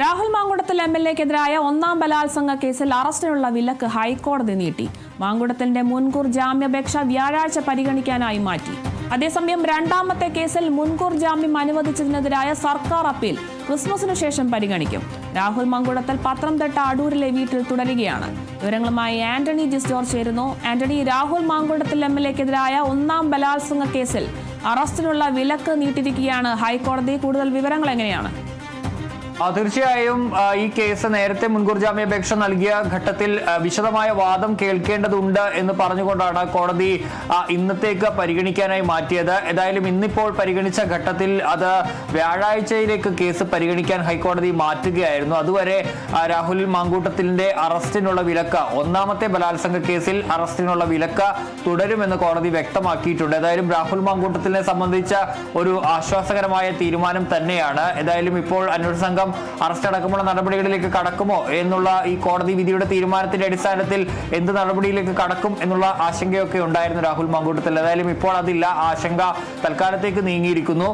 Rahul Mankoottathil M L എക്കെതിരായ ഒന്നാം ബലാത്സംഗ കേസിൽ അറസ്റ്റിനുള്ള വിലക്ക് ഹൈക്കോടതി നീട്ടി. മാങ്കുടത്തിന്റെ മുൻകൂർ ജാമ്യാപേക്ഷ വ്യാഴാഴ്ച പരിഗണിക്കാനായി മാറ്റി. അതേസമയം രണ്ടാമത്തെ കേസിൽ മുൻകൂർ ജാമ്യം അനുവദിച്ചതിനെതിരായ സർക്കാർ അപ്പീൽ ക്രിസ്മസിനു ശേഷം പരിഗണിക്കും. രാഹുൽ മങ്കുടത്തിൽ പത്തനംതിട്ട അടൂരിലെ വീട്ടിൽ തുടരുകയാണ്. വിവരങ്ങളുമായി ആന്റണി ജിസ് ജോർജ് ചേരുന്നു. ആന്റണി രാഹുൽ മാങ്കുടത്തിൽ എം എൽ എക്കെതിരായ ഒന്നാം ബലാത്സംഗ കേസിൽ അറസ്റ്റിനുള്ള വിലക്ക് നീട്ടിയിരിക്കുകയാണ് ഹൈക്കോടതി. കൂടുതൽ വിവരങ്ങൾ എങ്ങനെയാണ്? തീർച്ചയായും ഈ കേസ് നേരത്തെ മുൻകൂർ ജാമ്യാപേക്ഷ നൽകിയ ഘട്ടത്തിൽ വിശദമായ വാദം കേൾക്കേണ്ടതുണ്ട് എന്ന് പറഞ്ഞുകൊണ്ടാണ് കോടതി ഇന്നത്തേക്ക് പരിഗണിക്കാനായി മാറ്റിയത്. ഏതായാലും ഇന്നിപ്പോൾ പരിഗണിച്ച ഘട്ടത്തിൽ അത് വ്യാഴാഴ്ചയിലേക്ക് കേസ് പരിഗണിക്കാൻ ഹൈക്കോടതി മാറ്റുകയായിരുന്നു. അതുവരെ രാഹുൽ മാങ്കൂട്ടത്തിന്റെ അറസ്റ്റിനുള്ള വിലക്ക് ഒന്നാമത്തെ ബലാത്സംഗ കേസിൽ അറസ്റ്റിനുള്ള വിലക്ക് തുടരുമെന്ന് കോടതി വ്യക്തമാക്കിയിട്ടുണ്ട്. ഏതായാലും രാഹുൽ മാങ്കൂട്ടത്തിനെ സംബന്ധിച്ച ഒരു ആശ്വാസകരമായ തീരുമാനം തന്നെയാണ്. ഏതായാലും ഇപ്പോൾ അന്വേഷണ സംഘം അറസ്റ്റ് അടക്കമുള്ള നടപടികളിലേക്ക് കടക്കുമോ എന്നുള്ള ഈ കോടതി വിധിയുടെ തീരുമാനത്തിന്റെ അടിസ്ഥാനത്തിൽ എന്ത് നടപടിയിലേക്ക് കടക്കും എന്നുള്ള ആശങ്കയൊക്കെ ഉണ്ടായിരുന്നു രാഹുൽ മാങ്കൂട്ടത്തിൽ. ഏതായാലും ഇപ്പോൾ അതില്ല. ആശങ്ക തൽക്കാലത്തേക്ക് നീങ്ങിയിരിക്കുന്നു.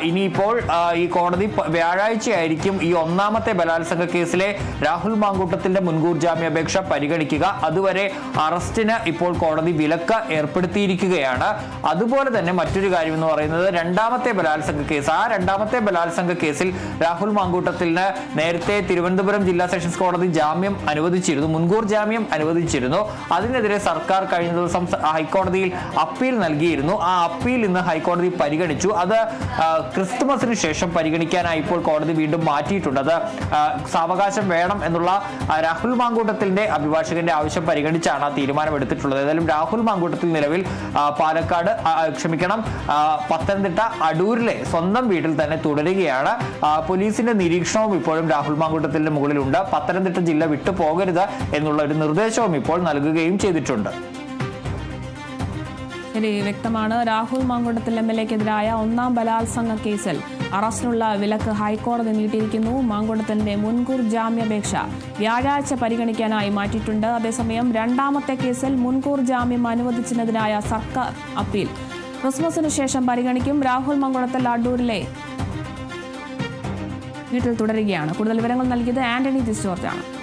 ഇനിയിപ്പോൾ ഈ കോടതി വ്യാഴാഴ്ചയായിരിക്കും ഈ ഒന്നാമത്തെ ബലാത്സംഗ കേസിലെ രാഹുൽ മാങ്കൂട്ടത്തിന്റെ മുൻകൂർ ജാമ്യാപേക്ഷ പരിഗണിക്കുക. അതുവരെ അറസ്റ്റിന് ഇപ്പോൾ കോടതി വിലക്ക് ഏർപ്പെടുത്തിയിരിക്കുകയാണ്. അതുപോലെ തന്നെ മറ്റൊരു കാര്യം എന്ന് പറയുന്നത് രണ്ടാമത്തെ ബലാത്സംഗ കേസ്. ആ രണ്ടാമത്തെ ബലാത്സംഗ കേസിൽ രാഹുൽ മാങ്കൂട്ടത്തിന് നേരത്തെ തിരുവനന്തപുരം ജില്ലാ സെഷൻസ് കോടതി ജാമ്യം അനുവദിച്ചിരുന്നു. മുൻകൂർ ജാമ്യം അനുവദിച്ചിരുന്നു. അതിനെതിരെ സർക്കാർ കഴിഞ്ഞ ദിവസം ഹൈക്കോടതിയിൽ അപ്പീൽ നൽകിയിരുന്നു. ആ അപ്പീൽ ഇന്ന് ഹൈക്കോടതി പരിഗണിച്ചു. അത് ക്രിസ്തുമസിന് ശേഷം പരിഗണിക്കാനായി ഇപ്പോൾ കോടതി വീണ്ടും മാറ്റിയിട്ടുണ്ട്. അത് സാവകാശം വേണം എന്നുള്ള രാഹുൽ മാങ്കൂട്ടത്തിന്റെ അഭിഭാഷകന്റെ ആവശ്യം പരിഗണിച്ചാണ് ആ തീരുമാനം എടുത്തിട്ടുള്ളത് ഏതായാലും രാഹുൽ മാങ്കൂട്ടത്തിൽ നിലവിൽ പാലക്കാട് ക്ഷമിക്കണം പത്തനംതിട്ട അടൂരിലെ സ്വന്തം വീട്ടിൽ തന്നെ തുടരുകയാണ്. പോലീസിന്റെ പോലീസിന്റെ നിരീക്ഷണവും ഇപ്പോഴും രാഹുൽ മാങ്കൂട്ടത്തിന്റെ മുകളിലുണ്ട്. പത്തനംതിട്ട ജില്ല വിട്ടു പോകരുത് എന്നുള്ള ഒരു നിർദ്ദേശവും ഇപ്പോൾ നൽകുകയും ചെയ്തിട്ടുണ്ട്. ശരി വ്യക്തമാണ് രാഹുൽ മാങ്കുടത്തിൽ എം എൽ എക്കെതിരായ ഒന്നാം ബലാത്സംഗ കേസിൽ അറസ്റ്റിനുള്ള വിലക്ക് ഹൈക്കോടതി നീട്ടിയിരിക്കുന്നു. മാങ്കുടത്തിന്റെ മുൻകൂർ ജാമ്യാപേക്ഷ വ്യാഴാഴ്ച പരിഗണിക്കാനായി മാറ്റിയിട്ടുണ്ട്. അതേസമയം രണ്ടാമത്തെ കേസിൽ മുൻകൂർ ജാമ്യം അനുവദിച്ചതിനെതിരായ സർക്കാർ അപ്പീൽ. ക്രിസ്മസിന് ശേഷം പരിഗണിക്കും. രാഹുൽ മങ്കുളത്തിൽ അടൂരിലെ വീട്ടിൽ തുടരുകയാണ്. കൂടുതൽ വിവരങ്ങൾ നൽകിയത് ആന്റണി ജിസ്റ്റോർജാണ്